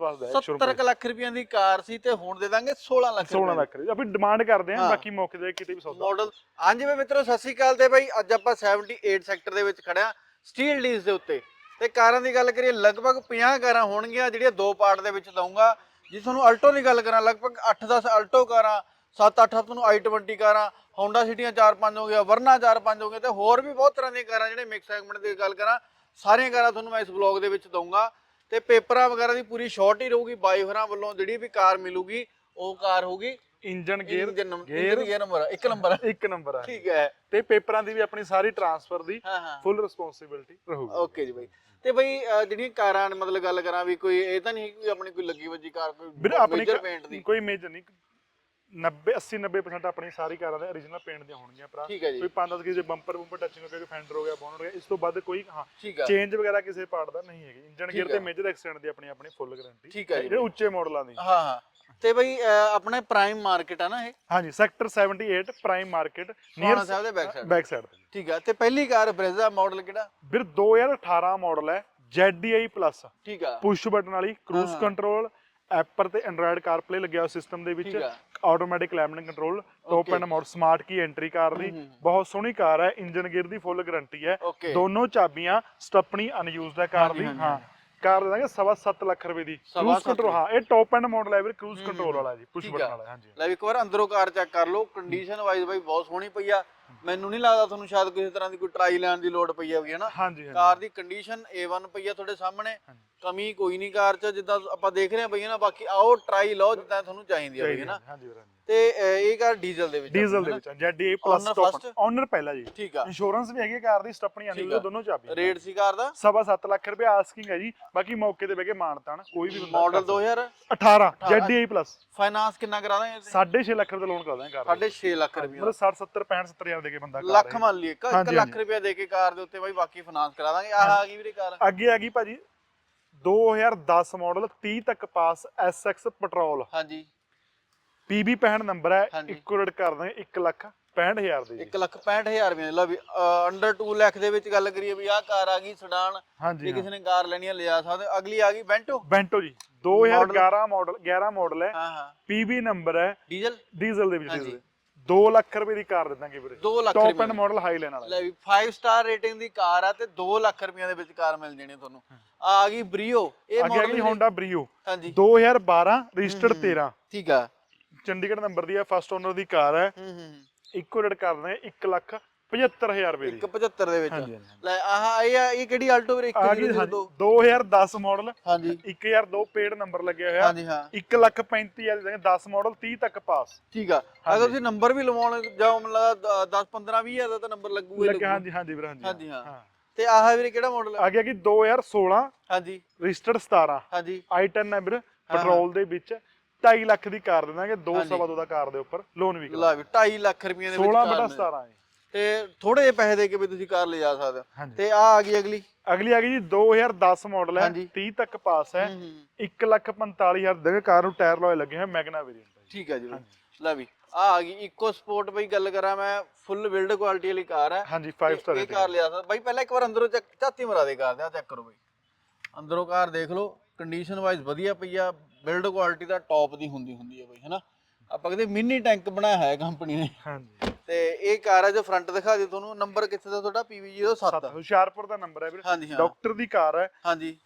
ਹੈ ਸ਼ੁਰੂ 70 ਕੁ ਲੱਖ ਰੁਪਈਆਂ ਦੀ ਕਾਰ ਸੀ ਤੇ ਹੁਣ ਦੇ ਦਾਂਗੇ 16 ਲੱਖ 16 ਲੱਖ ਦੀ අපි ਡਿਮਾਂਡ ਕਰਦੇ ਹਾਂ। ਬਾਕੀ ਮੌਕੇ ਤੇ ਕਿਤੇ ਵੀ ਸੌਦਾ। ਮਾਡਲ ਹਾਂਜੀ ਬਈ ਮਿੱਤਰੋ ਸਤਿ ਸ਼੍ਰੀ ਅਕਾਲ ਤੇ ਬਈ। ਅੱਜ ਆਪਾਂ 78 ਸੈਕਟਰ ਦੇ ਵਿੱਚ ਖੜਿਆ ਸਟੀਲ ਡੀਲਸ ਦੇ ਉੱਤੇ। ਤੇ ਕਾਰਾਂ ਦੀ ਗੱਲ ਕਰੀਏ ਲਗਭਗ 50 ਕਾਰਾਂ ਹੋਣਗੀਆਂ ਜਿਹੜੀਆਂ ਦੋ ਪਾਰਟ ਦੇ ਵਿੱਚ ਦਊਂਗਾ ਜੇ ਤੁਹਾਨੂੰ ਅਲਟੋ ਦੀ ਗੱਲ ਕਰਾਂ ਲਗਭਗ 8-10 ਅਲਟੋ ਕਾਰਾਂ 7-8 ਤੁਹਾਨੂੰ i20 ਕਾਰਾਂ Honda ਸਿਟੀਆਂ 4-5 ਹੋ ਗਿਆ ਵਰਨਾ 4-5 ਹੋ ਗਿਆ ਤੇ ਹੋਰ ਵੀ ਬਹੁਤ ਤਰ੍ਹਾਂ ਦੀਆਂ ਕਾਰਾਂ ਜਿਹੜੇ ਮਿਕਸ ਸੈਗਮੈਂਟ ਦੀ ਗੱਲ ਕਰਾਂ ਸਾਰੀਆਂ ਕਾਰਾਂ ਤੁਹਾਨੂੰ ਮੈਂ ਇਸ ਬਲੌਗ ਦੇ ਵਿੱਚ ਦਊਂਗਾ। ਤੇ ਪੇਪਰਾਂ ਵਗੈਰਾ ਦੀ ਪੂਰੀ ਸ਼ਾਰਟ ਹੀ ਰਹੂਗੀ ਬਾਈ ਹੋਰਾਂ ਵੱਲੋਂ ਜਿਹੜੀ ਵੀ ਕਾਰ ਮਿਲੂਗੀ ਉਹ ਕਾਰ ਹੋਊਗੀ। Engine gear gear. Gear number ਇੱਕ ਨੰਬਰ ਇੱਕ ਨੰਬਰ ਹੈ ਠੀਕ ਹੈ। ਤੇ ਪੇਪਰਾਂ ਦੀ ਵੀ ਆਪਣੀ ਸਾਰੀ ਟਰਾਂਸਫਰ ਦੀ ਫੁੱਲ ਰਿਸਪੌਂਸਿਬਿਲਟੀ ਰਹੂਗੀ। ਓਕੇ ਜੀ ਬਾਈ। ਤੇ ਬਈ ਜਿਹੜੀਆਂ ਕਾਰਾਂ ਮਤਲਬ ਗੱਲ ਕਰਾਂ ਵੀ ਕੋਈ ਇਹ ਤਾਂ ਨਹੀਂ ਕਿ ਆਪਣੀ ਕੋਈ ਲੱਗੀ ਵੱਜੀ ਕਾਰ ਕੋਈ ਮੇਜਰ ਪੇਂਟ ਦੀ। ਕੋਈ ਮੇਜਰ ਨਹੀਂ। 90 80 90% ਆਪਣੀ ਸਾਰੀ ਕਾਰਾਂ ਦੇ origignal ਪੇਂਟ ਦੀਆਂ ਹੋਣਗੀਆਂ ਭਰਾ। ਠੀਕ ਹੈ ਜੀ। ਕੋਈ 5-10 ਕਿਸੇ ਬੰਪਰ ਬੰਪਰ ਟੱਚਿੰਗ ਹੋ ਗਿਆ ਕੋਈ ਫੈਂਡਰ ਹੋ ਗਿਆ ਬੋਨਟ ਹੋ ਗਿਆ ਇਸ ਤੋਂ ਵੱਧ ਕੋਈ ਹਾਂ ਠੀਕ ਆ। ਚੇਂਜ ਵਗੈਰਾ ਕਿਸੇ ਪਾਰਟ ਦਾ ਨਹੀਂ ਹੈਗੀ। ਇੰਜਨ ਗੇਅਰ ਤੇ। ਮੇਜਰ ਐਕਸੀਡੈਂਟ ਦੀ ਆਪਣੀ ਆਪਣੀ ਫੁੱਲ ਗਾਰੰਟੀ ਠੀਕ ਹੈ ਜੀ। ਜਿਹੜੇ ਉੱਚੇ ਮਾਡਲਾਂ ਦੀ। ਹਾਂ ਹਾਂ। ਤੇ ਬਈ ਅਹ ਆਪਣੇ ਪ੍ਰਾਈਮ ਮਾਰਕੀਟ ਆ ਨਾ ਇਹ? ਹਾਂਜੀ ਸੈਕਟਰ 78 ਪ੍ਰਾਈਮ ਮਾਰਕੀਟ ਨੀਅਰ ਸਾਹਿਬ ਦੇ ਬੈਕ ਸਾਈਡ ਬੈਕ ਸਾਈਡ ਠੀਕ ਆ। ਤੇ ਪਹਿਲੀ ਕਾਰ ਬ੍ਰੇਜ਼ਾ ਮਾਡਲ ਕਿਹੜਾ? ਵੀਰ 2018 ਮਾਡਲ ਹੈ ZDI ਪਲੱਸ ਠੀਕ ਆ। ਪੁਸ਼ ਬਟਨ ਵਾਲੀ ਕਰੂਜ਼ ਹਾਂ। ਕੰਟਰੋਲ ਐਪਰ ਤੇ ਐਂਡਰੋਇਡ CarPlay ਲੱਗਿਆ ਹੋਇਆ ਸਿਸਟਮ ਦੇ ਵਿੱਚ ਠੀਕ ਆ। Automatic climate control top Okay. End model smart key entry car ਦੀ। ਹੂੰ, ਹੂੰ। ਬਹੁਤ ਸੋਹਣੀ ਕਾਰ ਹੈ ਇੰਜਨ ਗੇਅਰ ਦੀ ਫੁੱਲ ਗਾਰੰਟੀ ਹੈ। ਓਕੇ ਦੋਨੋਂ ਚਾਬੀਆਂ ਸਟੱਪਣੀ ਅਨਯੂਜ਼ਡ ਹੈ ਕਾਰ ਹਾਂਜੀ, ਦੀ। ਹਾਂਜੀ, ਹਾਂ। ਕਾਰ ਦੇ ਦਾਂਗੇ ਸਵਾ ਸੱਤ ਲੱਖ ਰੁਪਏ ਦੀ। ਸਵਾ ਕਰੂਜ਼ ਸੱਤ ਕੰਟਰੋਲ ਹਾਂ ਇਹ ਟੌਪ ਐਂਡ ਮਾਡਲ ਹੈ ਵੀਰ ਕਰੂਜ਼ ਹੂੰ, ਕੰਟਰੋਲ ਵਾਲਾ ਜੀ ਪੁਸ਼ ਠੀਕ ਬਟਨ ਆ। ਵਾਲਾ ਹਾਂਜੀ। ਲੈ ਵੀ ਇੱਕ ਵਾਰ ਅੰਦਰੋਂ ਕਾਰ ਚੈੱਕ ਕਰ ਲਓ। ਕੰਡੀਸ਼ਨ ਵਾਈਜ਼ ਬਾਈ ਬਹੁਤ ਸੋਹਣੀ ਪਈ ਆ। ਮੈਨੂੰ ਨਹੀਂ ਲੱਗਦਾ ਤੁਹਾਨੂੰ ਸ਼ਾਇਦ ਕਿਸੇ ਤਰ੍ਹਾਂ ਦੀ ਕੋਈ ਟਰਾਈ ਲੈਣ ਦੀ ਲੋੜ ਪਈ ਹੋਵੇ ਹਨਾ? ਹਾਂਜੀ ਹਾਂਜੀ। ਕਾਰ ਦੀ ਕੰਡੀਸ਼ਨ A1 ਪਈ ਆ ਤੁਹਾਡੇ ਸਾਹਮਣੇ। ਹਾਂਜੀ। ਕਮੀ ਕੋਈ ਨਹੀਂ ਕਾਰ 'ਚ ਜਿੱਦਾਂ ਆਪਾਂ ਦੇਖ ਰਹੇ ਹਾਂ ਬਈ ਨਾ ਬਾਕੀ ਆਓ ਟਰਾਈ ਲਓ ਜਿੱਦਾਂ ਤੁਹਾਨੂੰ ਚਾਹੀਦੀ ਆ ਬਈ ਹਨਾ ਹਾਂਜੀ ਵੀਰ ਹਾਂਜੀ। ਤੇ ਅਹ, ਇਹ ਕਾਰ ਡੀਜ਼ਲ ਦੇ ਵਿੱਚ ਡੀਜ਼ਲ ਦੇ? ਵਿੱਚ ZDI plus Owner first? Owner ਪਹਿਲਾ ਜੀ। ਠੀਕ ਆ। ਇੰਸ਼ੋਰੈਂਸ ਵੀ ਹੈਗੀ ਹੈ ਕਾਰ ਦੀ ਸਟੱਪਣੀ ਠੀਕ ਆ। ਅਨਯੂਜ਼ਡ ਦੋਨੋਂ ਚਾਬੀਆਂ ਰੇਟ ਸੀ ਕਾਰ ਦਾ? ਸਵਾ ਸੱਤ ਲੱਖ ਰੁਪਏ ਆਸਕਿੰਗ ਹੈ ਜੀ। ਬਾਕੀ ਮੌਕੇ ਤੇ ਬਹਿ ਕੇ ਮਾਨਤਾਨ ਕੋਈ ਵੀ ਬੰਦਾ ਮਾਡਲ 2000 18 18 ZDI ਪਲੱਸ ਫਾਈਨਾਂਸ ਕਿੰਨਾ ਕਰਾ ਦਾਂਗੇ 6.5 ਲੱਖ ਰੁਪਏ ਲੋਨ ਕਰਾ ਦਾਂਗੇ ਕਾਰ ਦਾ। 6.5 ਲੱਖ ਰੁਪਏ ਮਤਲਬ 60 70 65 70 ਹਜ਼ਾਰ ਦੇ ਕੇ ਬੰਦਾ ਕਾਰ ਲੱਖ ਹੈ। ਮੰਨ ਲਈਏ 1 ਹਾਂਜੀ, ਲੱਖ ਹਾਂਜੀ। ਰੁਪਏ ਦੇ ਕੇ ਕਾਰ ਦੇ ਉੱਤੇ ਬਾਈ ਬਾਕੀ ਫਾਈਨਾਂਸ ਕਰਾ ਦਾਂਗੇ। ਆਹ ਆ ਗਈ ਵੀਰੇ ਕਾਰ। ਅੱਗੇ ਆ ਗਈ ਭਾਜੀ 2010 ਮਾਡਲ 30 ਤੱਕ ਪਾਸ SX ਪੈਟਰੋਲ। ਹਾਂਜੀ। PB 65 ਨੰਬਰ ਹੈ ਹਾਂਜੀ। ਕਰ ਦਾਂਗੇ 1 ਲੱਖ 65 ਹਜ਼ਾਰ ਦੀ ਜੀ। 1 ਲੱਖ 65000 ਰੁਪਏ ਲਾ ਵੀ ਅੰਡਰ 2 ਲੱਖ ਦੇ ਵਿੱਚ ਗੱਲ ਕਰੀਏ ਵੀ ਆਹ ਕਾਰ ਆ ਗਈ ਸਡਾਨ ਹਾਂਜੀ ਜੇ ਕਿਸੇ ਨੇ ਕਾਰ ਲੈਣੀ ਆ ਲਿਆ ਸਕਦੇ ਅਗਲੀ ਆ ਗਈ ਬੈਂਟੋ ਬੈਂਟੋ ਜੀ 2011 ਮਾਡਲ 11 ਮਾਡਲ ਹੈ। ਹਾਂ ਹਾਂ। PB ਨੰਬਰ ਹੈ। ਡੀਜ਼ਲ ਡੀਜ਼ਲ ਦੇ ਵਿੱਚ ਹਾਂਜੀ। ਡੀਜ਼ਲ 2 ਲੱਖ ਰੁਪਏ ਦੀ ਕਾਰ ਦੇ ਦਾਂਗੇ ਵੀਰੇ। 2 ਲੱਖ ਟੌਪ ਰੁਪਏ ਐਂਡ ਮਾਡਲ ਹਾਈ ਲੈਣ ਵਾਲਾ ਲੈ ਵੀ 5 ਸਟਾਰ ਰੇਟਿੰਗ ਦੀ ਕਾਰ ਆ ਤੇ 2 ਲੱਖ ਰੁਪਈਆ ਦੇ ਵਿੱਚ ਕਾਰ ਮਿਲ ਜਾਣੀ ਤੁਹਾਨੂੰ। ਆ ਗਈ ਬਰੀਓ। ਇਹ ਅੱਗੇ ਆ ਗਈ ਮਾਡਲ Honda Brio ਹਾਂਜੀ। 2012 ਰਜਿਸਟਰਡ 13 ਠੀਕ ਆ। ਚੰਡੀਗੜ੍ਹ ਨੰਬਰ ਦੀ ਹੈ ਫਸਟ ਓਨਰ ਦੀ ਕਾਰ ਹੈ। ਹੂੰ ਹੂੰ ਇੱਕੋ ਰੇਟ ਕਰ ਦਾਂਗੇ 1 ਲੱਖ 75000 ਰੁਪਏ ਦੀ। 175 ਦੇ ਵਿੱਚ ਹਾਂਜੀ। ਲੈ ਆਹ ਇਹ ਆ- ਇਹ ਕਿਹੜੀ ਆਲਟੋ ਵੀਰੇ? ਆ ਗਈ 102 2010 ਮਾਡਲ ਹਾਂਜੀ। 1002 ਪੇਡ ਨੰਬਰ ਲੱਗਿਆ ਹੋਇਆ। ਹਾਂਜੀ ਹਾਂ। 1 ਲੱਖ 35000 ਦੇ 10 ਮਾਡਲ 30 ਤੱਕ ਪਾਸ ਠੀਕ ਆ। ਅਗਰ ਤੁਸੀਂ ਨੰਬਰ ਵੀ ਲਵਾਉਣ ਜਾਓ ਮੈਨੂੰ ਲੱਗਦਾ 10 15 20 ਹਜ਼ਾਰ ਦਾ ਤਾਂ ਨੰਬਰ ਲੱਗੂਗਾ ਹੀ ਲੱਗਿਆ ਲੱਗੂਗਾ। ਹਾਂਜੀ ਹਾਂਜੀ ਵੀਰ ਹਾਂਜੀ ਹਾਂਜੀ ਹਾਂ। ਤੇ ਆਹ ਵੀਰੇ ਕਿਹੜਾ ਮਾਡਲ ਆ ਗਿਆ ਕਿ 2016 ਹਾਂਜੀ। ਰਜਿਸਟਰਡ 17 ਹਾਂਜੀ। i10 ਹੈ ਵੀਰ ਪੈਟਰੋਲ ਦੇ ਵਿੱਚ। 2.5 ਲੱਖ ਦੀ ਕਾਰ ਦੇ ਦਾਂਗੇ 2 ਹਾਂਜੀ। ਸਵਾ ਦੋ ਦਾ ਕਾਰ ਦੇ ਉੱਪਰ ਲੋਨ ਵੀ ਕਰਾ ਲਾ ਵੀ 2.5 ਲੱਖ ਰੁਪਏ ਦੇ ਵਿੱਚ 16 ਕਾਰ ਬਟਾ ਮਿਲ- 17 ਹੈ ਤੇ ਥੋੜੇ ਜਿਹੇ ਪੈਸੇ ਦੇ ਕੇ ਵੀ ਤੁਸੀਂ ਕਾਰ ਲਿਜਾ ਸਕਦੇ ਹੋ। ਹਾਂਜੀ। ਤੇ ਆ ਆ ਗਈ ਅਗਲੀ। ਅਗਲੀ ਆ ਗਈ ਜੀ 2010 ਮਾਡਲ ਹੈ ਹਾਂਜੀ। 30 ਤੱਕ ਪਾਸ ਹੈ ਹੂੰ, ਹੂੰ। 1 ਲੱਖ 45000 ਦੇ ਕਾਰ ਨੂੰ ਟਾਇਰ ਲੋਏ ਲੱਗੇ ਹੋਏ ਮੈਗਨਾ ਵੇਰੀਐਂਟ ਠੀਕ ਹੈ ਜੀ। ਲੈ ਵੀ ਆ ਆ ਗਈ। ਇਕੋ ਸਪੋਰਟ ਬਈ ਗੱਲ ਕਰਾਂ ਮੈਂ ਫੁੱਲ ਬਿਲਡ ਕੁਆਲਿਟੀ ਵਾਲੀ ਕਾਰ ਹੈ। ਹਾਂਜੀ 5 ਸਟਾਰ ਇਹ ਕਾਰ ਲਿਆ ਸਕਦਾ ਬਾਈ ਪਹਿਲਾਂ ਇੱਕ ਵਾਰ ਅੰਦਰੋਂ ਚੱਕ ਝਾਤੀ ਮਰਾ ਦੇ ਕਾਰ ਦੇ ਆ ਚੈੱਕ ਕਰੋ ਬਾਈ। ਅੰਦਰੋਂ ਕਾਰ ਦੇਖ ਲਓ ਕੰਡੀਸ਼ਨ ਵਾਈਜ਼ ਵਧੀਆ ਪਈ ਆ ਬਿਲਡ ਕੁਆਲਿਟੀ ਦਾ ਟੌਪ ਦੀ ਹੁੰਦੀ ਹੁੰਦੀ ਹੈ ਬਾਈ ਹੈਨਾ? ਆਪਾਂ ਕਹਿੰਦੇ ਮਿੰਨੀ ਟੈਂਕ ਬਣਾਇਆ ਹੈ ਕੰਪਨੀ ਨੇ। ਹਾਂਜੀ। ਤੇ ਇਹ ਕਾਰ ਹੈ ਜੋ ਫਰੰਟ ਦਿਖਾ ਦੇ ਤੁਹਾਨੂੰ। ਨੰਬਰ ਕਿੱਥੇ ਦਾ ਤੁਹਾਡਾ? PV07 ਹੁਸ਼ਿਆਰਪੁਰ ਦਾ ਨੰਬਰ ਹੈ ਵੀਰ। ਹਾਂਜੀ ਹਾਂ। ਡਾਕਟਰ ਦੀ ਕਾਰ ਹੈ। ਹਾਂਜੀ।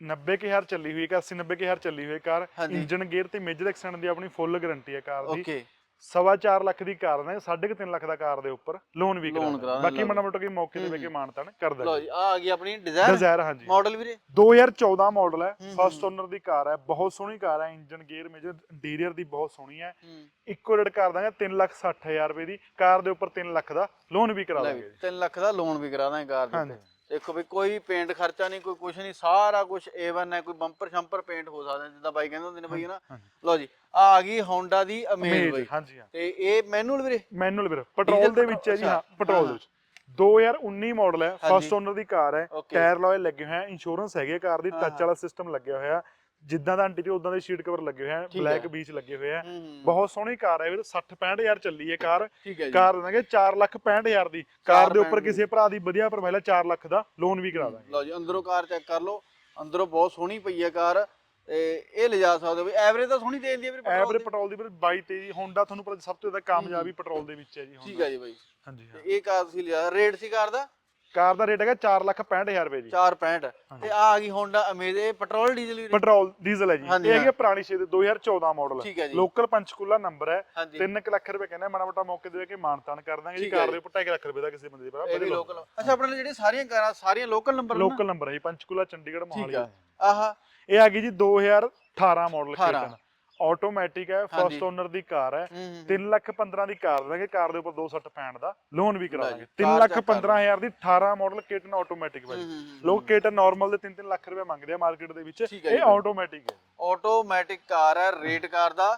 90000 ਚੱਲੀ ਹੋਈ ਹੈ 80 90000 ਚੱਲੀ ਹੋਈ ਕਾਰ। ਇੰਜਨ ਗੇਅਰ ਤੇ ਮੇਜਰ ਐਕਸੈਂਟ ਦੀ ਆਪਣੀ ਫੁੱਲ ਗਾਰੰਟੀ ਹੈ ਕਾਰ ਦੀ। ਓਕੇ ਸਵਾ ਚਾਰ ਲੱਖ ਦੀ ਕਾਰ ਨੇ 3.5 ਲੱਖ ਦਾ ਕਾਰ ਦੇ ਉੱਪਰ ਲੋਨ ਵੀ Loan ਕਰਾ ਕਰਾ ਦਾਂਗੇ, ਬਾਕੀ ਲਓ ਮਨਾ ਮੋਟੋ ਕੀ ਮੌਕੇ ਤੇ ਵੇ ਕੇ। ਮਾਨਤਾਨ ਕਰ ਲਓ ਦਾਂਗੇ ਜੀ ਆ ਆ ਗਈ ਆਪਣੀ ਡਿਜ਼ਾਇਰ ਡਿਜ਼ਾਇਰ ਹਾਂਜੀ। ਮਾਡਲ ਵੀਰੇ। 2014 ਮਾਡਲ ਹੈ ਹੂੰ, ਫਸਟ। ਓਨਰ ਦੀ ਕਾਰ ਹੈ ਬਹੁਤ ਸੋਹਣੀ ਕਾਰ ਹੈ ਇੰਜਨ ਗੇਅਰ ਮੇਜਰ ਇੰਟੀਰੀਅਰ ਦੀ ਬਹੁਤ ਸੋਹਣੀ ਹੈ। ਹੂੰ। ਇੱਕੋ ਰੇਟ ਕਰ ਦਾਂਗੇ 3 ਲੱਖ 60000 ਰੁਪਏ ਦੀ। ਕਾਰ ਦੇ ਉੱਪਰ 3 ਲੱਖ ਦਾ ਲੋਨ ਵੀ ਕਰਾ ਦਾਂਗੇ 3 ਲੱਖ ਦਾ ਲੋਨ ਵੀ ਕਰਾ ਦਾਂਗੇ ਕਾਰ ਦੇ ਹਾਂਜੀ। ਉੱਤੇ ਦੇਖੋ ਵੀ ਕੋਈ ਪੇਂਟ ਖਰਚਾ ਨਹੀਂ ਕੋਈ ਕੁਛ ਨਹੀਂ ਸਾਰਾ ਕੁਝ A1 ਹੈ ਕੋਈ ਬੰਪਰ ਸ਼ੰਪਰ ਪੇਂਟ ਹੋ ਸਕਦਾ ਜਿੱਦਾਂ ਬਾਈ ਕਹਿੰਦੇ ਹੁੰਦੇ ਨੇ ਬਈ ਨਾ ਹਾਂਜੀ। ਲਓ ਜੀ ਆ ਆ ਗਈ ਹੋਂਡਾ ਦੀ ਅਮੇਜ਼ ਬਈ। ਹਾਂਜੀ ਹਾਂ। ਤੇ ਇਹ ਮੈਨੂਅਲ ਵੀਰੇ? ਮੈਨੂਅਲ ਵੀਰ ਪੈਟਰੋਲ ਦੇ ਵਿੱਚ ਹੈ ਜੀ ਹਾਂ ਪੈਟਰੋਲ ਦੇ ਵਿੱਚ। 2019 ਮਾਡਲ ਹੈ। ਫਸਟ ਓਨਰ ਦੀ ਕਾਰ ਹੈ. ਟਾਇਰ ਲੋਏ ਲੱਗੇ ਹੋਏ ਆ ਇੰਸ਼ੋਰੈਂਸ ਹੈਗੇ ਕਾਰ ਦੀ ਟੱਚ। ਵਾਲਾ ਸਿਸਟਮ ਲੱਗਿਆ ਹੋਇਆ। ਜਿੱਦਾਂ ਦਾ ਇੰਟੀਰੀਅਰ ਉਦਾਂ ਦੇ ਸ਼ੀਟ ਕਵਰ ਲੱਗੇ ਹੋਏ ਆ ਠੀਕ ਬਲੈਕ ਹੈ। ਬੀਚ ਲੱਗੇ ਹੋਏ ਆ। ਬਹੁਤ ਸੋਹਣੀ ਕਾਰ ਹੈ ਵੀਰ 60 65000 ਚੱਲੀ ਹੈ ਕਾਰ। ਠੀਕ ਹੈ ਜੀ। ਕਾਰ ਦੇਣਗੇ 4 ਲੱਖ 65000 ਦੀ। ਕਾਰ ਦੇ ਉੱਪਰ 65,000 ਕਿਸੇ ਭਰਾ ਦੀ ਵਧੀਆ ਪਰ ਪਹਿਲਾਂ 4 ਲੱਖ ਦਾ ਲੋਨ ਵੀ ਕਰਾ ਦਾਂਗੇ। ਲਓ ਜੀ ਅੰਦਰੋਂ ਕਾਰ ਚੈੱਕ ਕਰ ਲਓ। ਅੰਦਰੋਂ ਬਹੁਤ ਸੋਹਣੀ ਪਈ ਹੈ ਕਾਰ ਤੇ ਇਹ ਲਿਜਾ ਸਕਦੇ ਹੋ ਵੀ ਐਵਰੇਜ ਤਾਂ ਸੋਹਣੀ ਦੇ ਦਿੰਦੀ ਹੈ ਵੀਰੇ petrol ਐਵਰੇਜ ਦੀ? ਪੈਟਰੋਲ ਦੀ ਵੀਰੇ 22 23 ਹੋਂਡਾ ਤੁਹਾਨੂੰ ਪਤਾ ਸਭ ਤੋਂ ਜ਼ਿਆਦਾ ਕਾਮਯਾਬੀ ਪੈਟਰੋਲ ਦੇ ਵਿੱਚ ਹੈ ਜੀ ਠੀਕ ਹੈ ਜੀ ਬਾਈ। ਹਾਂਜੀ ਤੇ ਹਾਂ ਇਹ ਕਾਰ ਤੁਸੀਂ ਲਿਆ ਰੇਟ ਸੀ ਕਾਰ ਦਾ? ਕਾਰ ਦਾ ਰੇਟ ਹੈਗਾ 465000 ਰੁਪਏ ਜੀ। 465 ਤੇ ਆ ਆ ਗਈ Honda Amaze ਇਹ ਪੈਟਰੋਲ ਡੀਜ਼ਲ ਵੀ ਪੈਟਰੋਲ ਡੀਜ਼ਲ ਹੈ ਜੀ। ਹਾਂਜੀ, ਇਹ ਹੈਗੀ ਆ ਪੁਰਾਣੀ ਸ਼ੇ 2014 ਮਾਡਲ ਠੀਕ ਹੈ ਜੀ। ਲੋਕਲ ਪੰਚਕੂਲਾ ਨੰਬਰ ਹੈ। ਹਾਂਜੀ। 3 ਲੱਖ ਰੁਪਏ ਕਹਿੰਦੇ ਮਾੜਾ ਮੋਟਾ ਮੌਕੇ ਦੇ ਕੇ ਮਾਨਤਾਨ ਕਰ ਦਾਂਗੇ ਜੀ। ਠੀਕ ਹੈ ਕਾਰ। ਦੇ ਉੱਪਰ 2.5 ਲੱਖ ਰੁਪਏ ਦਾ ਕਿਸੇ ਬੰਦੇ ਦੇ ਇਹ ਵੀ ਲੋਕਲ ਅੱਛਾ ਆਪਣੇ ਜਿਹੜੀਆਂ ਸਾਰੀਆਂ ਕਾਰਾਂ ਸਾਰੀਆਂ ਲੋਕਲ ਨੰਬਰ ਲੋਕਲ ਨੰਬਰ ਹੈ ਜੀ ਪੰਚਕੂਲਾ ਚੰਡੀਗੜ੍ਹ ਠੀਕ ਮੋਹਾਲੀ ਆ ਆਹਾ। ਇਹ ਆ ਗਈ ਜੀ 2018 ਮਾਡਲ 18 ਕੇਟਨ ਆਟੋਮੈਟਿਕ ਹੈ। ਫਸਟ ਓਨਰ ਦੀ ਕਾਰ ਹੈ। ਹੂੰ, ਹੂੰ 3 ਲੱਖ 15 ਦੀ ਕਾਰ ਦਾਂਗੇ ਕਾਰ ਦੇ ਉੱਪਰ 2 ਸੱਟ ਪੈਣ ਦਾ ਲੋਨ ਵੀ ਕਰਾ ਲੈ ਦਾਂਗੇ। ਜੀ, 3 ਕਾਰ ਲੱਖ check ਕਰ। 15000 ਦੀ 18 ਮਾਡਲ ਕੇਟਨ ਆਟੋਮੈਟਿਕ ਹੂੰ। ਲੋਕ ਕੇਟਨ ਨਾਰਮਲ ਦੇ 3-3 ਲੱਖ ਰੁਪਏ ਮੰਗਦੇ ਆ ਮਾਰਕੀਟ ਦੇ ਵਿੱਚ। ਇਹ। ਆਟੋਮੈਟਿਕ ਹੈ। ਆਟੋਮੈਟਿਕ ਕਾਰ ਹੈ ਰੇਟ ਕਾਰ ਦਾ।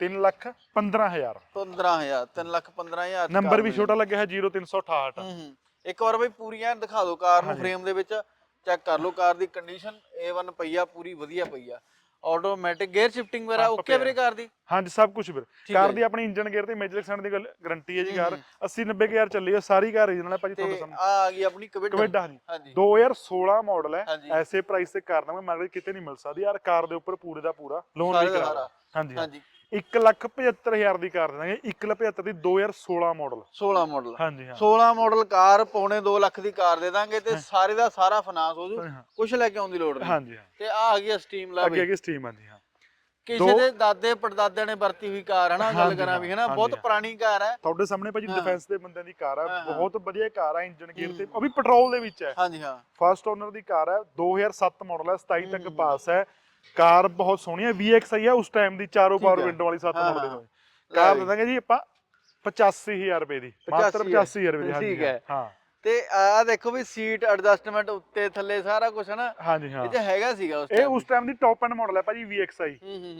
3 ਲੱਖ 15000 15000 3 ਲੱਖ 15000 ਦੀ ਨੰਬਰ ਵੀ ਛੋਟਾ ਲੱਗਿਆ ਹੈ 0368 ਹੂੰ ਹੂੰ। ਇੱਕ ਵਾਰ ਬਈ ਪੂਰੀਆਂ ਦਿਖਾ ਦਿਓ ਕਾਰ ਨੂੰ। ਫਰੇਮ ਦੇ ਵਿੱਚ। ਚੈੱਕ ਕਰ ਲਓ ਕਾਰ ਦੀ ਕੰਡੀਸ਼ਨ A1 ਪਈ ਆ ਪੂਰੀ ਵਧੀਆ ਪਈ ਆ। ਆਟੋਮੈਟਿਕ ਗੇਅਰ ਸ਼ਿਫਟਿੰਗ ਵਗੈਰਾ ਓਕੇ। ਵੀਰੇ ਕਾਰ ਦੀ? ਹਾਂਜੀ ਸਭ ਕੁਝ ਵੀਰ। ਠੀਕ ਕਾਰ ਹੈ ਦੀ ਆਪਣੀ ਇੰਜਨ ਗੇਅਰ ਤੇ ਮੇਜਰ ਐਕਸੈਂਟ ਦੀ ਗਾਰੰਟੀ ਹੈ ਜੀ ਕਾਰ। ਹੂੰ। 80 90 ਹਜ਼ਾਰ ਚੱਲੀ ਹੈ ਸਾਰੀ ਕਾਰ ਰੀਜਨਲ ਹੈ ਭਾਜੀ ਤੁਹਾਡੇ ਤੇ ਸਾਹਮਣੇ ਆ ਆ ਗਈ ਆਪਣੀ ਕਵਿਡ ਕਵਿਡਾ ਹਾਂਜੀ। ਹਾਂਜੀ। 2016 ਮਾਡਲ ਹੈ ਹਾਂਜੀ। ਐਸੇ ਪ੍ਰਾਈਸ ਤੇ ਕਾਰ ਨਾ ਮਾਰਕੀਟ ਕਿਤੇ ਨਹੀਂ ਮਿਲ ਸਕਦੀ। ਯਾਰ ਕਾਰ ਦੇ ਉੱਪਰ ਪੂਰੇ ਦਾ ਪੂਰਾ ਲੋਨ ਸਾਰੇ ਵੀ ਦਾ ਕਰਾ ਸਾਰਾ। ਦਾਂਗੇ। ਹਾਂਜੀ। ਹਾਂਜੀ। 1 ਲੱਖ 75000 ਦੀ ਕਾਰ ਦੇ ਦਾਂਗੇ। 1 ਲੱਖ 75 ਦੀ 2016 ਮਾਡਲ 16 ਮਾਡਲ ਹਾਂਜੀ ਹਾਂ। 16 ਮਾਡਲ ਕਾਰ ਪੌਣੇ 2 ਲੱਖ ਦੀ ਕਾਰ ਦੇ ਦਾਂਗੇ ਤੇ ਸਾਰੇ ਦਾ ਸਾਰਾ ਫਾਈਨਾਂਸ ਹੋ ਜੂ। ਕੁਝ ਲੈ ਕੇ ਆਉਣ ਦੀ ਲੋੜ ਨਹੀਂ। ਹਾਂਜੀ ਹਾਂ। ਤੇ ਆ ਆ ਗਈ ਸਟੀਮ ਲਾ ਅੱਗੇ ਅੱਗੇ ਸਟੀਮ ਹਾਂਜੀ ਹਾਂ। ਕਿਸੇ ਦੋ- ਦਾਦੇ ਪੜਦਾਦਿਆਂ ਨੇ ਵਰਤੀ ਹੋਈ ਕਾਰ ਹੈ ਨਾ ਗੱਲ ਕਰਾਂ ਵੀ ਹੈ ਨਾ ਬਹੁਤ। ਪੁਰਾਣੀ ਕਾਰ ਹੈ। ਤੁਹਾਡੇ ਸਾਹਮਣੇ ਭਾਜੀ। ਡਿਫੈਂਸ ਦੇ ਬੰਦਿਆਂ ਦੀ ਕਾਰ ਹੈ। ਬਹੁਤ ਵਧੀਆ ਕਾਰ ਹੈ ਇੰਜਨ ਗੇਅਰ ਤੇ। ਉਹ ਵੀ ਪੈਟਰੋਲ ਦੇ ਵਿੱਚ ਹੈ। ਹਾਂਜੀ ਹਾਂ। ਫਸਟ ਓਨਰ ਦੀ ਕਾਰ ਹੈ। 2007 ਮਾਡਲ ਹੈ। 27 ਤੱਕ। ਪਾਸ ਹੈ। ਕਾਰ ਬਹੁਤ ਸੋਹਣੀ ਹੈ VXI ਹੈ ਉਸ ਟਾਈਮ ਦੀ ਚਾਰੋਂ ਪਾਵਰ। ਵਿੰਡੋ ਵਾਲੀ 7 ਹਾਂ, ਮਾਡਲ ਹਾਂ। ਦੀ ਕਾਰ ਦੇ ਦਾਂਗੇ ਜੀ ਆਪਾਂ 85000 ਰੁਪਏ ਦੀ ਮਾਤਰ 85,000 85000 ਰੁਪਏ ਦੀ ਠੀਕ ਹੈ। ਹਾਂ ਤੇ ਆ ਦੇਖੋ ਵੀ ਸੀਟ ਐਡਜਸਟਮੈਂਟ ਉੱਤੇ ਥੱਲੇ ਸਾਰਾ ਕੁਝ ਹੈ ਨਾ ਹਾਂਜੀ ਹਾਂ ਇਹ ਹੈਗਾ ਸੀਗਾ ਉਸ ਇਹ time ਉਸ ਟਾਈਮ ਦੀ ਟੌਪ ਐਂਡ ਮਾਡਲ ਹੈ ਭਾਜੀ VXI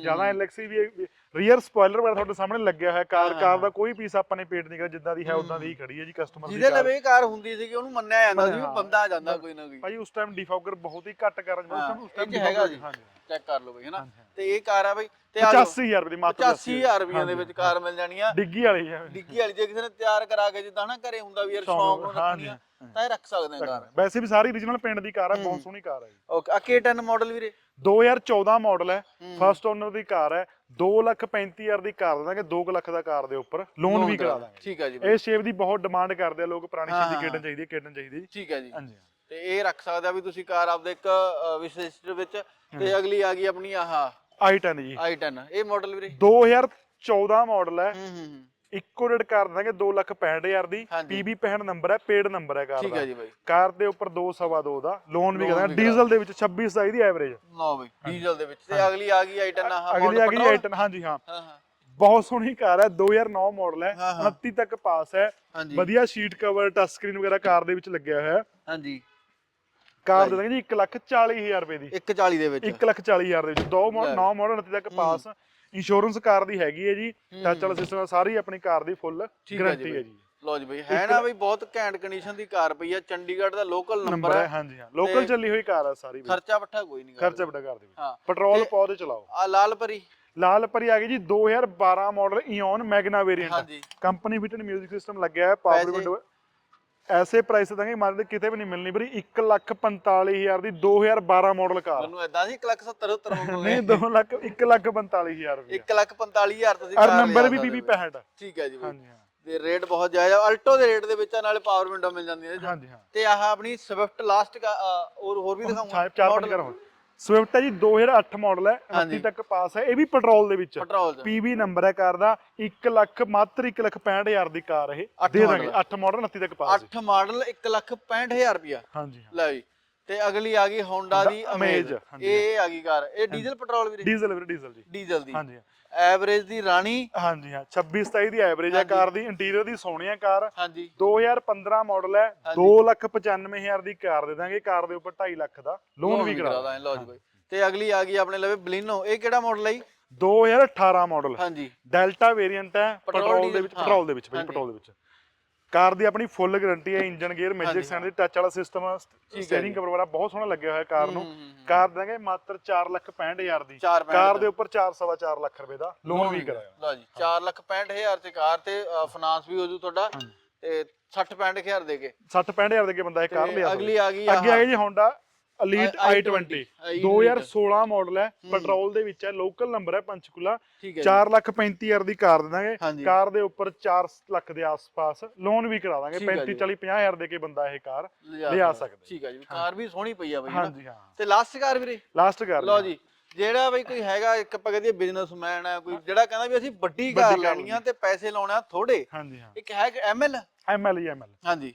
ਜ਼ਿਆਦਾ। LXI ਵੀ ਰੀਅਰ ਸਪੋਇਲਰ ਵਗੈਰਾ ਤੁਹਾਡੇ ਸਾਹਮਣੇ ਲੱਗਿਆ ਹੋਇਆ ਕਾਰ ਕਾਰ। ਦਾ ਕੋਈ ਪੀਸ ਆਪਾਂ ਨੇ ਪੇਟ ਨਹੀਂ ਕਰਿਆ ਜਿੱਦਾਂ ਦੀ ਹੈ ਉਦਾਂ ਦੀ ਹੀ ਖੜੀ ਹੈ ਜੀ ਕਸਟਮਰ ਦੀ ਜਿਹਦੇ ਕਾਰ ਇਹ ਕਾਰ ਹੁੰਦੀ ਸੀਗੀ ਉਹਨੂੰ ਮੰਨਿਆ ਜਾਂਦਾ ਸੀ। ਬੰਦਾ ਆ ਜਾਂਦਾ ਕੋਈ ਨਾ ਕੋਈ ਭਾਜੀ ਉਸ ਟਾਈਮ ਡਿਫੌਗਰ ਬਹੁਤ ਹੀ ਘੱਟ ਕਰਨ ਉਸ ਇਹ ਟਾਈਮ ਚ ਹੈਗਾ ਜੀ। ਹਾਂਜੀ ਚੈੱਕ ਕਰ ਲਓ ਬਈ ਹੈ ਨਾ ਹਾਂਜੀ, ਹਾਂ। ਤੇ ਇਹ ਕਾਰ ਆ ਬਈ ਤੇ ਆ ਜਾਓ। 85000 ਰੁਪਏ ਦੀ ਮਾਤਰ 85000 ਰੁਪਈਆਂ ਦੇ ਵਿੱਚ ਕਾਰ ਮਿਲ ਜਾਣੀ ਆ। ਡਿੱਗੀ ਵਾਲੀ ਹੈ। ਡਿੱਗੀ ਵਾਲੀ ਜੇ ਕਿਸੇ ਨੇ ਤਿਆਰ ਕਰਾ ਕੇ ਜਿੱਦਾਂ ਨਾ ਘਰੇ ਹੁੰਦਾ ਵੀ ਯਾਰ ਸ਼ੌਂਕ ਸ਼ੌਂਕ ਨੂੰ ਰੱਖਣੀ ਆ। ਤਾਂ ਇਹ ਰੱਖ ਸਕਦੇ ਆ ਕਾਰ। ਵੈਸੇ ਵੀ ਸਾਰੀ origignal ਪਿੰਡ ਦੀ ਕਾਰ ਹੈ ਬਹੁਤ। ਸੋਹਣੀ ਕਾਰ ਹੈ ਜੀ। ਓਕੇ ਆ K10 ਮਾਡਲ ਵੀਰੇ? 2014 ਮਾਡਲ ਹੈ। ਹੂੰ। ਫਸਟ ਓਨਰ ਦੀ ਕਾਰ ਹੈ। 235000 ਦੀ ਕਾਰ ਦੇ ਦਾਂਗੇ 2 ਲੱਖ ਦਾ ਕਾਰ ਦੇ ਉੱਪਰ। ਲੋਨ ਵੀ ਕਰਾ ਦਾਂਗੇ। ਠੀਕ ਆ ਜੀ ਬਈ, ਇਹ ਸ਼ੇਪ ਦੀ ਬਹੁਤ ਡਿਮਾਂਡ ਕਰਦੇ ਆ ਲੋਕ ਪੁਰਾਣੀ ਹਾਂ, ਸ਼ੇਪ ਦੀ ਕੇਟਨ ਚਾਹੀਦੀ ਹੈ ਕੇਟਨ ਚਾਹੀਦੀ ਹੈ ਠੀਕ ਆ ਜੀ। ਹਾਂਜੀ। ਤੇ ਇਹ ਰੱਖ ਸਕਦਾ ਵੀ ਤੁਸੀਂ ਕਾਰ ਆਪਦੇ ਇੱਕ ਵਿਸ਼ੇਸ਼ਟ ਵਿੱਚ ਤੇ ਅਗਲੀ ਆ ਗਈ ਆਪਣੀ ਆਹ i10 ਜੀ। i10 ਇਹ ਮਾਡਲ ਵੀਰੇ। 2014 ਮਾਡਲ ਹੈ। ਹੂੰ ਹੂੰ ਹੂੰ। ਇੱਕੋ ਰੇਟ ਕਰ ਦਾਂਗੇ 265000 ਦੀ। ਹਾਂਜੀ। ਪੀਬੀ 65 ਨੰਬਰ ਹੈ ਪੇਡ ਨੰਬਰ ਹੈ ਕਾਰ ਠੀਕ ਦਾ। ਆ ਜੀ ਬਾਈ। ਕਾਰ ਦੇ ਉੱਪਰ 2 ਸਵਾ 2 ਦਾ ਲੋਨ ਵੀ Loan ਕਰਾਂਗੇ। ਵੀ ਕਰਾ ਡੀਜ਼ਲ ਦੇ ਵਿੱਚ 26 27 ਦੀ ਐਵਰੇਜ ਲਓ ਬਈ ਡੀਜ਼ਲ ਦੇ ਵਿੱਚ। ਤੇ ਅਗਲੀ ਆ ਗਈ i10 ਆਹ ਅਗਲੀ model ਆ ਗਈ petrol? i10 ਹਾਂਜੀ ਹਾਂ। ਹਾਂ ਹਾਂ। ਬਹੁਤ ਸੋਹਣੀ ਕਾਰ ਹੈ 2009 ਮਾਡਲ ਹੈ। ਹਾਂ, ਹਾਂ। 29 ਤੱਕ ਪਾਸ ਹੈ। ਹਾਂਜੀ। ਵਧੀਆ ਸ਼ੀਟ ਕਵਰ ਟੱਚ ਸਕਰੀਨ ਵਗੈਰਾ ਕਾਰ ਦੇ ਵਿੱਚ ਲੱਗਿਆ ਹੋਇਆ ਹੈ। ਹਾਂਜੀ। ਕਾਰ ਦੇ ਦਾਂਗੇ ਜੀ 1 ਲੱਖ 40000 ਰੁਪਏ ਦੀ। 140 ਦੇ ਵਿੱਚ। 1 ਲੱਖ 40000 ਦੇ ਵਿੱਚ। ਦੋ ਲੈ। 9 ਮਾਡਲ 29 ਤੱਕ ਪਾਸ। ਇੰਸ਼ੋਰੈਂਸ ਕਾਰ ਦੀ ਹੈਗੀ ਹੈ ਜੀ। ਟੱਚ ਵਾਲਾ ਸਿਸਟਮ ਸਾਰੀ ਆਪਣੀ ਕਾਰ ਦੀ ਫੁੱਲ ਗਾਰੰਟੀ ਹੈ ਜੀ ਲਓ ਜੀ ਬਈ ਹੈ ਨਾ ਬਈ ਬਹੁਤ ਘੈਂਟ ਕੰਡੀਸ਼ਨ ਦੀ ਕਾਰ ਪਈ ਆ ਚੰਡੀਗੜ੍ਹ ਦਾ ਲੋਕਲ ਨੰਬਰ ਹੈ ਹਾਂਜੀ ਹਾਂ। ਲੋਕਲ ਤੇ ਚੱਲੀ ਹੋਈ ਕਾਰ ਹੈ ਸਾਰੀ ਖਰਚਾ ਪੱਠਾ ਕੋਈ ਨਹੀਂ ਖਰਚਾ ਵੱਡਾ ਕਾਰ ਦੇ ਪੈਟਰੋਲ ਤੇ- ਪਾਓ ਤੇ ਚਲਾਓ। ਆ ਲਾਲ ਪਰੀ। ਲਾਲ ਪਰੀ ਆ ਗਈ ਜੀ 2012 ਮਾਡਲ ਇਓਨ ਮੈਗਨਾ ਵੇਰੀਐਂਟ ਹਾਂਜੀ। ਕੰਪਨੀ ਫਿਟਡ 뮤직 ਸਿਸਟਮ ਲੱਗਿਆ ਹੈ ਪਾਵਰ? ਵਿੰਡੋ ਐਸੇ ਪ੍ਰਾਈਸ ਦਾਂਗੇ ਮਾਰਕੀਟ ਕਿਤੇ ਵੀ ਨਹੀਂ ਮਿਲਣੀ ਵੀਰੇ 1 ਲੱਖ 45000 ਦੀ 2012 ਮਾਡਲ ਕਾਰ। ਮੈਨੂੰ ਐਦਾਂ ਸੀ 1 ਲੱਖ 70 70 ਨਹੀਂ 2 ਲੱਖ 1 ਲੱਖ 45000 ਰੁਪਏ 1 ਲੱਖ 45000 ਤੁਸੀਂ ਕਾਰ ਨੰਬਰ ਵੀ ਬੀਬੀ ਹੋ। 65 ਠੀਕ ਹੈ ਜੀ ਹਾਂਜੀ ਹਾਂ। ਤੇ ਰੇਟ ਬਹੁਤ ਜਾਇਜ਼ ਆ ਅਲਟੋ ਦੇ ਰੇਟ ਦੇ ਵਿੱਚ ਨਾਲੇ ਪਾਵਰ ਵਿੰਡੋ ਮਿਲ ਜਾਂਦੀ ਹੈ। ਹਾਂਜੀ ਹਾਂ। ਤੇ ਆਹ ਆਪਣੀ ਸਵਿਫਟ ਲਾਸਟ ਹੋਰ ਹੋਰ ਵੀ ਦਿਖਾਉਂਗਾ। ਚਾਰ ਪੰਜ ਕਰ ਸਵਿਫਟ ਹੈ ਜੀ 2008 ਹਾਂਜੀ। ਮਾਡਲ ਹੈ 29 ਤੱਕ ਪਾਸ ਹੈ। ਇਹ ਵੀ ਪੈਟਰੋਲ ਦੇ ਵਿੱਚ। ਪੀਬੀ ਨੰਬਰ ਹੈ ਕਾਰ ਦਾ 1 ਲੱਖ ਮਾਤਰ 1 ਲੱਖ 65000 ਦੀ ਕਾਰ ਇਹ। ਅੱਠ ਦੇ ਦਾਂਗੇ 8 ਮਾਡਲ 29 ਤੱਕ ਪਾਸ 8 ਮਾਡਲ 1 ਲੱਖ 65000 ਰੁਪਿਆ ਹਾਂਜੀ। ਲੈ ਜੀ। ਤੇ ਅਗਲੀ ਆ ਗਈ ਹੋਂਡਾ ਦੀ Honda ਅਮੇਜ਼। ਇਹ ਆ ਗਈ ਕਾਰ। ਇਹ ਡੀਜ਼ਲ ਪੈਟਰੋਲ ਵੀਰੇ ਡੀਜ਼ਲ ਵੀਰੇ ਡੀਜ਼ਲ ਜੀ। ਡੀਜ਼ਲ ਦੀ। ਹਾਂਜੀ। ਐਵਰੇਜ ਦੀ ਰਾਣੀ। ਹਾਂਜੀ ਹਾਂ। 26 27 ਦੀ ਐਵਰੇਜ ਹੈ। ਕਾਰ ਦੀ। ਇੰਟੀਰੀਅਰ ਦੀ ਸੋਹਣੀ ਹੈ ਕਾਰ। ਹਾਂਜੀ। 2015 ਮਾਡਲ ਹੈ। ਹਾਂਜੀ। 2 ਲੱਖ 95000 ਦੀ ਕਾਰ ਦੇ ਦਾਂਗੇ। ਕਾਰ ਦੇ ਉੱਪਰ 2.5 ਲੱਖ ਦਾ ਲੋਨ ਵੀ ਕਰਾ ਦਾਂ ਲਓ ਜੀ ਬਾਈ। ਤੇ ਅਗਲੀ ਆ ਗਈ ਆਪਣੇ ਲਵੇ ਬਲਿਨੋ ਇਹ ਕਿਹੜਾ ਮਾਡਲ ਹੈ ਜੀ? 2018 ਮਾਡਲ ਹਾਂਜੀ। ਡੈਲਟਾ ਵੇਰੀਐਂਟ ਹੈ। ਪੈਟਰੋਲ ਦੇ ਵਿੱਚ ਪੈਟਰੋਲ ਦੇ ਵਿੱਚ। ਪੈਟਰੋਲ ਦੇ ਵਿੱਚ। ਕਾਰ ਦੀ ਆਪਣੀ ਫੁੱਲ ਗਾਰੰਟੀ ਹੈ ਇੰਜਨ ਗੇਅਰ ਮੈਜਿਕ ਸੈਂਡ ਦੀ ਟੱਚ ਵਾਲਾ ਸਿਸਟਮ ਹੈ ਸਟੀਅਰਿੰਗ। ਕਵਰ ਵਗੈਰਾ ਬਹੁਤ ਸੋਹਣਾ ਲੱਗਿਆ ਹੋਇਆ ਕਾਰ ਨੂੰ। ਕਾਰ ਦਾਂਗੇ ਮਾਤਰ 4 ਲੱਖ 65000 ਦੀ। ਕਾਰ ਦਾ। ਉੱਪਰ 4 4 ਲੱਖ ਰੁਪਏ ਦਾ ਲੋਨ ਵੀ ਕਰਾਇਆ। ਲਓ ਜੀ 4 ਲੱਖ 65000 ਤੇ ਕਾਰ ਤੇ ਫਾਈਨਾਂਸ ਵੀ ਹੋ ਜੂ ਤੁਹਾਡਾ। ਤੇ 60 65000 ਦੇ ਕੇ। 60 65000 ਦੇ ਕੇ ਬੰਦਾ ਇਹ ਕਾਰ ਲਿਆ ਅਗਲੀ ਆ ਗਈ ਅੱਗੇ ਆ ਗਈ ਜੀ Honda Elite I- i20 I- 2016 model ਹੈ। ਪੈਟਰੋਲ ਦੇ ਵਿੱਚ ਹੈ ਲੋਕਲ ਨੰਬਰ ਹੈ ਪੰਚਕੂਲਾ। ਠੀਕ ਹੈ 4 ਲੱਖ 35000 ਦੀ ਕਾਰ ਦੇ ਦਾਂਗੇ ਹਾਂਜੀ। ਕਾਰ ਦੇ ਉੱਪਰ 4 ਲੱਖ ਦੇ ਆਸ-ਪਾਸ ਲੋਨ ਵੀ ਕਰਾ ਦਾਂਗੇ। ਠੀਕ ਹੈ 35 ਜੀ। 40 50000 ਦੇ ਕੇ ਬੰਦਾ ਇਹ ਕਾਰ ਲਿਆ ਸਕਦਾ। ਠੀਕ ਹੈ ਜੀ। ਕਾਰ ਵੀ ਸੋਹਣੀ ਪਈ ਆ ਬਈ। ਹਾਂਜੀ ਹਾਂ। ਤੇ ਲਾਸਟ ਕਾਰ ਵੀਰੇ? ਲਾਸਟ ਕਰ ਲਓ ਜੀ। ਜਿਹੜਾ ਬਈ ਕੋਈ ਹੈਗਾ ਇੱਕ ਆਪਾਂ ਕਹਦੇ ਬਿਜ਼ਨਸਮੈਨ ਹੈ ਕੋਈ ਜਿਹੜਾ ਕਹਿੰਦਾ ਵੀ ਅਸੀਂ ਵੱਡੀ ਕਾਰ ਲੈਣੀ ਆ ਤੇ ਪੈਸੇ ਲਾਉਣੇ ਆ ਥੋੜੇ ਹਾਂਜੀ ਹਾਂ। ਇੱਕ ਹੈ ਐਮਐਲ ਐਮਐਲ ਐਮਐਲ ਹਾਂਜੀ।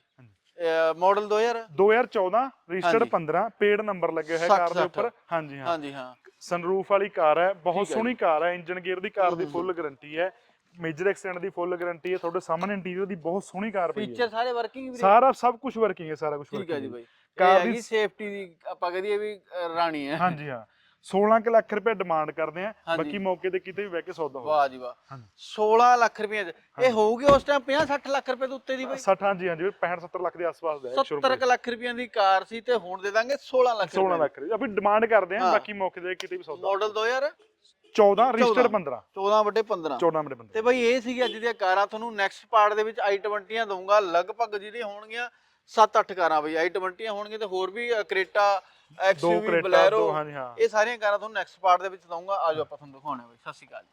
ਮਾਡਲ 2000 2014 ਰਜਿਸਟਰਡ ਹਾਂਜੀ। 15 ਪੇਡ ਨੰਬਰ ਲੱਗੇ ਹੋਏ ਸੱਠ, ਕਾਰ ਦੇ। ਉੱਪਰ। ਹਾਂਜੀ ਹਾਂ। ਹਾਂਜੀ ਹਾਂ। ਸਨਰੂਫ ਵਾਲੀ ਕਾਰ ਹੈ ਬਹੁਤ ਸੋਹਣੀ ਕਾਰ ਹੈ ਇੰਜਨ ਗੇਅਰ ਦੀ ਕਾਰ ਦੀ ਫੁੱਲ ਗਾਰੰਟੀ ਹੈ। ਮੇਜਰ ਐਕਸੀਡੈਂਟ ਦੀ ਫੁੱਲ ਗਾਰੰਟੀ ਹੈ ਤੁਹਾਡੇ ਸਾਹਮਣੇ ਇੰਟੀਰੀਅਰ ਦੀ ਬਹੁਤ ਸੋਹਣੀ ਕਾਰ ਪਈ ਹੈ। ਫੀਚਰ ਸਾਰੇ ਵਰਕਿੰਗ ਵੀਰੇ? ਸਾਰਾ ਸਭ ਕੁਝ ਵਰਕਿੰਗ ਹੈ ਸਾਰਾ ਕੁਝ ਠੀਕ ਹੈ ਜੀ ਬਈ। ਕਾਰ ਦੀ- ਸੇਫਟੀ ਦੀ ਆਪਾਂ ਕਹਦੀਏ ਵੀ ਰਾਣੀ ਹੈ। ਹਾਂਜੀ ਹਾਂ। 16 ਕੁ ਲੱਖ ਰੁਪਏ ਡਿਮਾਂਡ ਕਰਦੇ ਆ। ਬਾਕੀ ਮੌਕੇ ਤੇ ਕਿਤੇ ਵੀ ਬਹਿ ਕੇ ਸੌਦਾ ਹੋਊਗਾ ਵਾਹ ਜੀ ਵਾਹ। ਹਾਂਜੀ। 16 ਲੱਖ ਰੁਪਏ ਇਹ ਹੋਊਗੀ ਉਸ ਟਾਈਮ 50 60 ਲੱਖ ਰੁਪਏ ਤੋਂ ਉੱਤੇ ਦੀ ਬਈ। 60 ਹਾਂਜੀ ਹਾਂਜੀ 65 70 ਲੱਖ ਦੇ ਆਸ-ਪਾਸ ਦਾ ਹੈ 70 ਕੁ ਲੱਖ ਰੁਪਏ ਦੀ ਕਾਰ ਸੀ ਤੇ ਹੁਣ ਦੇ ਦਾਂਗੇ 16 ਲੱਖ 16 ਲੱਖ ਰੁਪਏ අපි ਡਿਮਾਂਡ ਕਰਦੇ ਆ। ਬਾਕੀ ਮੌਕੇ ਤੇ ਕਿਤੇ ਵੀ ਸੌਦਾ। ਮਾਡਲ 2000 14 ਰਜਿਸਟਰਡ 15 14 ਵੱਡੇ 15 14 ਮਿੰਟ ਬੰਦੇ ਤੇ ਬਈ ਇਹ ਸੀਗੀ ਅੱਜ ਦੀਆਂ ਕਾਰਾਂ। ਤੁਹਾਨੂੰ ਨੈਕਸਟ ਪਾਰਟ ਦੇ ਵਿੱਚ i20 ਦਊਂਗਾ। ਲਗਭਗ ਜਿਹਦੇ ਹੋਣਗੀਆਂ 7-8 ਕਾਰਾਂ ਬਈ। i20 ਹੋਣਗੀਆਂ ਤੇ ਹੋਰ ਵੀ ਕਰੇਟਾ ਦੋ ਐਕਸਯੂਵੀ ਕਰੇਟਾ ਬਲੈਰੋ। ਦੋ ਹਾਂਜੀ ਹਾਂ। ਇਹ ਸਾਰੀਆਂ ਕਾਰਾਂ ਤੁਹਾਨੂੰ ਨੈਕਸਟ ਪਾਰਟ ਦੇ ਵਿੱਚ ਦਊਂਗਾ। ਆਜੋ ਆਪਾਂ ਤੁਹਾਨੂੰ ਦਿਖਾਉਣੇ ਬਈ। ਸਤਿ ਸ਼੍ਰੀ ਅਕਾਲ ਜੀ।